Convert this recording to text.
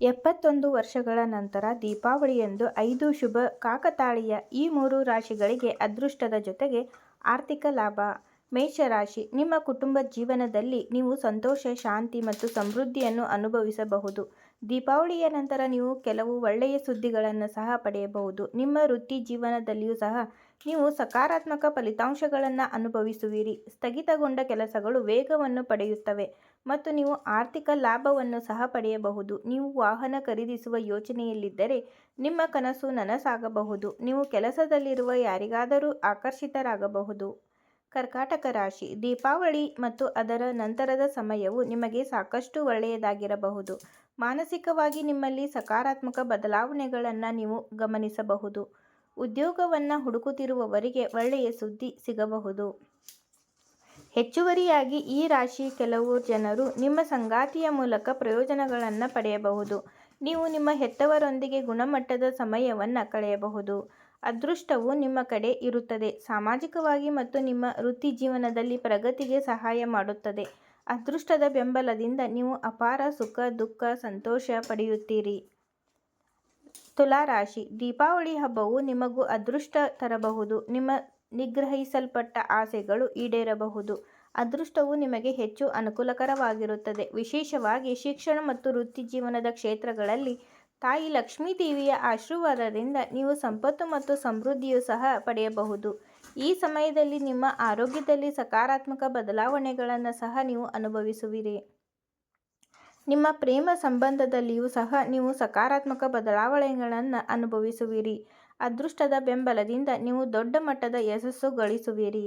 ಎಪ್ಪತ್ತೊಂದು ವರ್ಷಗಳ ನಂತರ ದೀಪಾವಳಿಯಂದು ಐದು ಶುಭ ಕಾಕತಾಳೀಯ ಈ ಮೂರು ರಾಶಿಗಳಿಗೆ ಅದೃಷ್ಟದ ಜೊತೆಗೆ ಆರ್ಥಿಕ ಲಾಭ. ಮೇಷರಾಶಿ ನಿಮ್ಮ ಕುಟುಂಬ ಜೀವನದಲ್ಲಿ ನೀವು ಸಂತೋಷ, ಶಾಂತಿ ಮತ್ತು ಸಮೃದ್ಧಿಯನ್ನು ಅನುಭವಿಸಬಹುದು. ದೀಪಾವಳಿಯ ನಂತರ ನೀವು ಕೆಲವು ಒಳ್ಳೆಯ ಸುದ್ದಿಗಳನ್ನು ಸಹ ಪಡೆಯಬಹುದು. ನಿಮ್ಮ ವೃತ್ತಿ ಜೀವನದಲ್ಲಿಯೂ ಸಹ ನೀವು ಸಕಾರಾತ್ಮಕ ಫಲಿತಾಂಶಗಳನ್ನು ಅನುಭವಿಸುವಿರಿ. ಸ್ಥಗಿತಗೊಂಡ ಕೆಲಸಗಳು ವೇಗವನ್ನು ಪಡೆಯುತ್ತವೆ ಮತ್ತು ನೀವು ಆರ್ಥಿಕ ಲಾಭವನ್ನು ಸಹ ಪಡೆಯಬಹುದು. ನೀವು ವಾಹನ ಖರೀದಿಸುವ ಯೋಚನೆಯಲ್ಲಿದ್ದರೆ ನಿಮ್ಮ ಕನಸು ನನಸಾಗಬಹುದು. ನೀವು ಕೆಲಸದಲ್ಲಿರುವ ಯಾರಿಗಾದರೂ ಆಕರ್ಷಿತರಾಗಬಹುದು. ಕರ್ಕಾಟಕ ರಾಶಿ ದೀಪಾವಳಿ ಮತ್ತು ಅದರ ನಂತರದ ಸಮಯವು ನಿಮಗೆ ಸಾಕಷ್ಟು ಒಳ್ಳೆಯದಾಗಿರಬಹುದು. ಮಾನಸಿಕವಾಗಿ ನಿಮ್ಮಲ್ಲಿ ಸಕಾರಾತ್ಮಕ ಬದಲಾವಣೆಗಳನ್ನು ನೀವು ಗಮನಿಸಬಹುದು. ಉದ್ಯೋಗವನ್ನು ಹುಡುಕುತ್ತಿರುವವರಿಗೆ ಒಳ್ಳೆಯ ಸುದ್ದಿ ಸಿಗಬಹುದು. ಹೆಚ್ಚುವರಿಯಾಗಿ, ಈ ರಾಶಿ ಕೆಲವು ಜನರು ನಿಮ್ಮ ಸಂಗಾತಿಯ ಮೂಲಕ ಪ್ರಯೋಜನಗಳನ್ನು ಪಡೆಯಬಹುದು. ನೀವು ನಿಮ್ಮ ಹೆತ್ತವರೊಂದಿಗೆ ಗುಣಮಟ್ಟದ ಸಮಯವನ್ನು ಕಳೆಯಬಹುದು. ಅದೃಷ್ಟವು ನಿಮ್ಮ ಕಡೆ ಇರುತ್ತದೆ. ಸಾಮಾಜಿಕವಾಗಿ ಮತ್ತು ನಿಮ್ಮ ವೃತ್ತಿಜೀವನದಲ್ಲಿ ಪ್ರಗತಿಗೆ ಸಹಾಯ ಮಾಡುತ್ತದೆ. ಅದೃಷ್ಟದ ಬೆಂಬಲದಿಂದ ನೀವು ಅಪಾರ ಸುಖ, ದುಃಖ, ಸಂತೋಷ ಪಡೆಯುತ್ತೀರಿ. ತುಲಾರಾಶಿ ದೀಪಾವಳಿ ಹಬ್ಬವು ನಿಮಗೂ ಅದೃಷ್ಟ ತರಬಹುದು. ನಿಮ್ಮ ನಿಗ್ರಹಿಸಲ್ಪಟ್ಟ ಆಸೆಗಳು ಈಡೇರಬಹುದು. ಅದೃಷ್ಟವು ನಿಮಗೆ ಹೆಚ್ಚು ಅನುಕೂಲಕರವಾಗಿರುತ್ತದೆ. ವಿಶೇಷವಾಗಿ ಶಿಕ್ಷಣ ಮತ್ತು ವೃತ್ತಿ ಜೀವನದ ಕ್ಷೇತ್ರಗಳಲ್ಲಿ ತಾಯಿ ಲಕ್ಷ್ಮೀ ದೇವಿಯ ಆಶೀರ್ವಾದದಿಂದ ನೀವು ಸಂಪತ್ತು ಮತ್ತು ಸಮೃದ್ಧಿಯು ಸಹ ಪಡೆಯಬಹುದು. ಈ ಸಮಯದಲ್ಲಿ ನಿಮ್ಮ ಆರೋಗ್ಯದಲ್ಲಿ ಸಕಾರಾತ್ಮಕ ಬದಲಾವಣೆಗಳನ್ನು ಸಹ ನೀವು ಅನುಭವಿಸುವಿರಿ. ನಿಮ್ಮ ಪ್ರೇಮ ಸಂಬಂಧದಲ್ಲಿಯೂ ಸಹ ನೀವು ಸಕಾರಾತ್ಮಕ ಬದಲಾವಣೆಗಳನ್ನು ಅನುಭವಿಸುವಿರಿ. ಅದೃಷ್ಟದ ಬೆಂಬಲದಿಂದ ನೀವು ದೊಡ್ಡ ಮಟ್ಟದ ಯಶಸ್ಸು ಗಳಿಸುವಿರಿ.